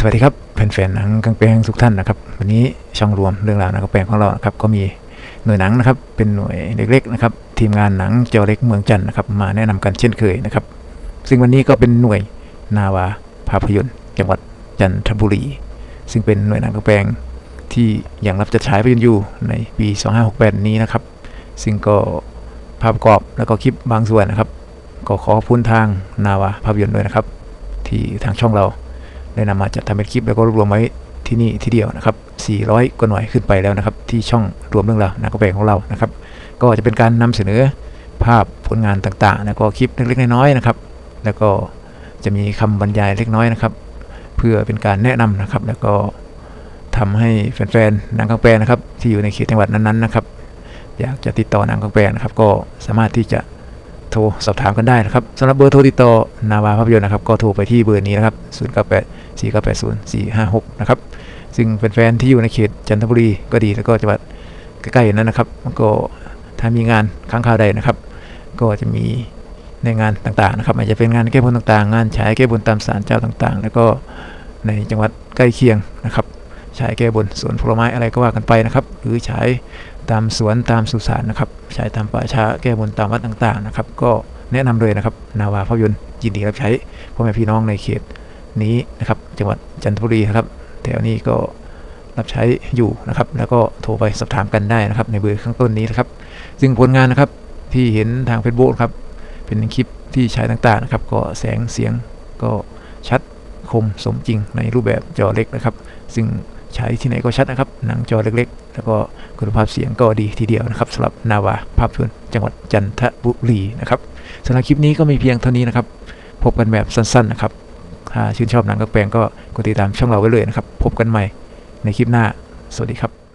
สวัสดีครับแฟนๆหนังกางแปลงทุกท่านนะครับ วันนี้ช่องรวมเรื่องราวหนังกางแปลงของเรานะครับก็มีหน่วยหนังนะครับ เป็นหน่วยเล็กๆนะครับทีมงานหนังจอเล็กเมืองจันทร์นะครับ มาแนะนำกันเช่นเคยนะครับ ซึ่งวันนี้ก็เป็นหน่วยนาวาภาพยนตร์ จังหวัดจันทบุรี ซึ่งเป็นหน่วยหนังกางแปลงที่ยังรับจัดฉายภาพยนตร์อยู่ในปี 2568 นี้นะครับ ซึ่งก็ภาพประกอบแล้วก็คลิปบางส่วนนะครับ ก็ขอขอบคุณทางนาวาภาพยนตร์ด้วยนะครับ ที่ทางช่องเรา ได้นำมาจัดทำเป็นคลิปแล้วก็รวบรวมไว้ที่นี่ที่เดียวนะครับ 400 กว่าหน่วยขึ้นไปแล้วนะครับ ที่ช่องรวมเรื่องราวนักแปลงของเรานะครับ ก็จะเป็นการนำเสนอภาพผลงานต่างๆ แล้วก็คลิปเล็กๆน้อยๆนะครับ แล้วก็จะมีคำบรรยายเล็กน้อยนะครับ เพื่อเป็นการแนะนำนะครับ แล้วก็ทำให้แฟนๆนังกลาแปนะครับ ที่อยู่ในเขตจังหวัดนั้นๆนะครับ อยากจะติดต่อนังกลาแปนะครับ ก็สามารถที่จะ โทรสอบถามกันได้นะครับสำหรับเบอร์โทรติดต่อนาวาภาพยนตร์นะครับก็โทรไปที่เบอร์นี้นะครับ098 4980 456นะครับซึ่งแฟนๆที่อยู่ในเขตจันทบุรีก็ดีแล้วก็จังหวัดใกล้ๆนั้นนะครับก็ถ้ามีงานค้างคาวใดนะครับ ก็จะมีในงานต่างๆนะครับอาจจะเป็นงานแก้บนต่างๆ งานฉายแก้บนตามศาลเจ้าต่างๆ แล้วก็ในจังหวัดใกล้เคียงนะครับ ฉายแก้บนสวนผลไม้อะไรก็ว่ากันไปนะครับ หรือฉายตามสวนตามสุสานนะครับฉายตามป่าช้าแก้บนตามวัดต่างๆนะครับ ก็แนะนำเลยนะครับ นาวาภาพยนตร์ยินดีรับใช้พ่อแม่พี่น้องในเขตนี้นะครับจังหวัดจันทบุรีครับแถวนี้ก็รับใช้อยู่นะครับ แล้วก็โทรไปสอบถามกันได้นะครับ ในเบอร์ข้างต้นนี้นะครับ ซึ่งผลงานนะครับที่เห็นทาง Facebook ครับเป็นคลิปที่ใช้ต่างๆนะครับ ก็แสงเสียงก็ชัดคมสมจริงในรูปแบบจอเล็กนะครับ ซึ่ง ใช้ที่ไหนก็ชัดนะครับ หนังจอเล็กๆ แล้วก็คุณภาพเสียงก็ดีทีเดียวนะครับสำหรับนาวาภาพยนตร์จังหวัดจันทบุรีนะครับสำหรับคลิปนี้ก็มีเพียงเท่านี้นะครับ พบกันแบบสั้นๆนะครับ ถ้าชื่นชอบหนังกระแปลงก็กดติดตามช่องเราไว้เลยนะครับ พบกันใหม่ในคลิปหน้า สวัสดีครับ